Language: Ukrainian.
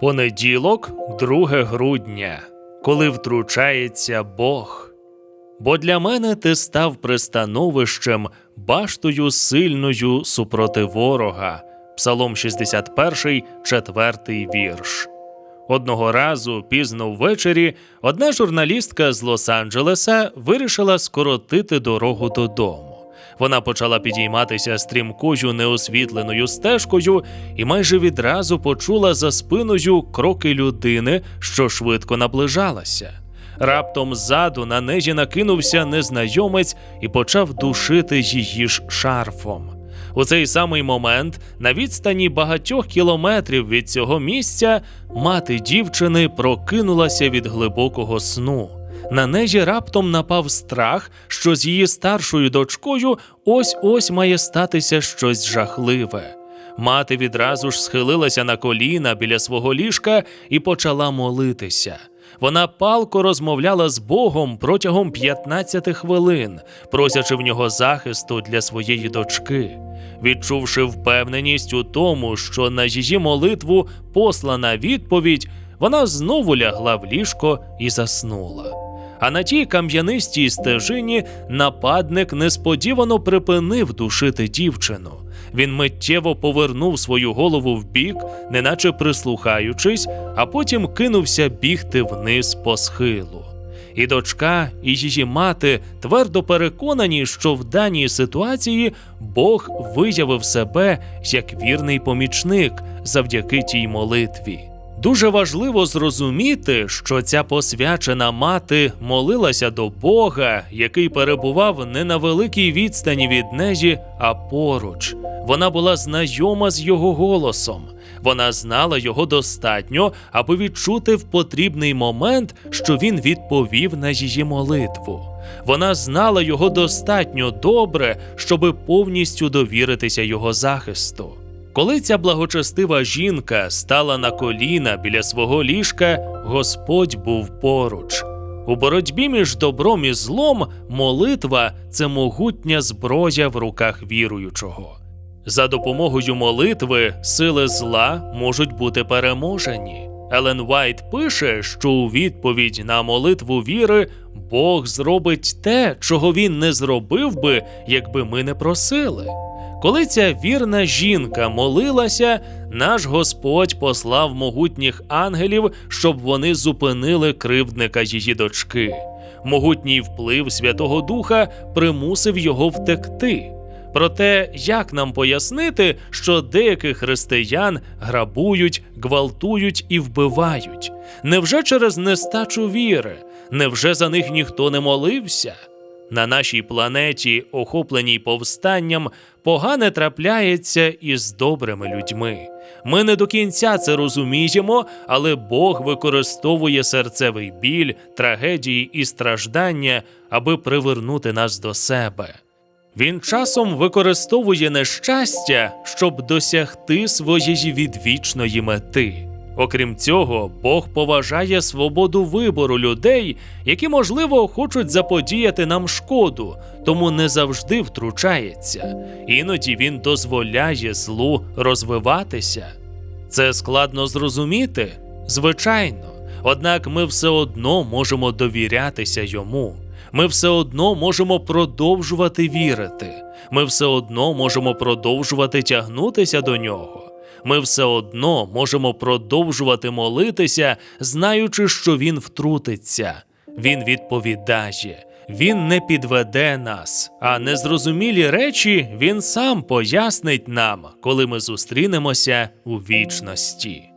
Понеділок, 2 грудня, коли втручається Бог. Бо для мене ти став пристановищем, баштою сильною супроти ворога. Псалом 61, 4 вірш. Одного разу, пізно ввечері, одна журналістка з Лос-Анджелеса вирішила скоротити дорогу додому. Вона почала підійматися стрімкою неосвітленою стежкою і майже відразу почула за спиною кроки людини, що швидко наближалася. Раптом ззаду на неї накинувся незнайомець і почав душити її ж шарфом. У цей самий момент, на відстані багатьох кілометрів від цього місця, мати дівчини прокинулася від глибокого сну. На неї раптом напав страх, що з її старшою дочкою ось ось має статися щось жахливе. Мати відразу ж схилилася на коліна біля свого ліжка і почала молитися. Вона палко розмовляла з Богом протягом 15 хвилин, просячи в нього захисту для своєї дочки. Відчувши впевненість у тому, що на її молитву послана відповідь, вона знову лягла в ліжко і заснула. А на тій кам'янистій стежині нападник несподівано припинив душити дівчину. Він миттєво повернув свою голову вбік, неначе прислухаючись, а потім кинувся бігти вниз по схилу. І дочка, і її мати твердо переконані, що в даній ситуації Бог виявив себе як вірний помічник завдяки тій молитві. Дуже важливо зрозуміти, що ця посвячена мати молилася до Бога, який перебував не на великій відстані від неї, а поруч. Вона була знайома з його голосом. Вона знала його достатньо, аби відчути в потрібний момент, що він відповів на її молитву. Вона знала його достатньо добре, щоби повністю довіритися його захисту. Коли ця благочестива жінка стала на коліна біля свого ліжка, Господь був поруч. У боротьбі між добром і злом молитва це могутня зброя в руках віруючого. За допомогою молитви сили зла можуть бути переможені. Елен Вайт пише, що у відповідь на молитву віри Бог зробить те, чого він не зробив би, якби ми не просили. Коли ця вірна жінка молилася, наш Господь послав могутніх ангелів, щоб вони зупинили кривдника її дочки. Могутній вплив Святого Духа примусив його втекти. Проте, як нам пояснити, що деяких християн грабують, гвалтують і вбивають? Невже через нестачу віри? Невже за них ніхто не молився? На нашій планеті, охопленій повстанням, погане трапляється із добрими людьми. Ми не до кінця це розуміємо, але Бог використовує серцевий біль, трагедії і страждання, аби привернути нас до себе. Він часом використовує нещастя, щоб досягти своєї відвічної мети. Окрім цього, Бог поважає свободу вибору людей, які, можливо, хочуть заподіяти нам шкоду, тому не завжди втручається. Іноді він дозволяє злу розвиватися. Це складно зрозуміти, звичайно. Однак ми все одно можемо довірятися йому. Ми все одно можемо продовжувати вірити. Ми все одно можемо продовжувати тягнутися до нього. Ми все одно можемо продовжувати молитися, знаючи, що він втрутиться. Він відповідає, він не підведе нас, а незрозумілі речі він сам пояснить нам, коли ми зустрінемося у вічності.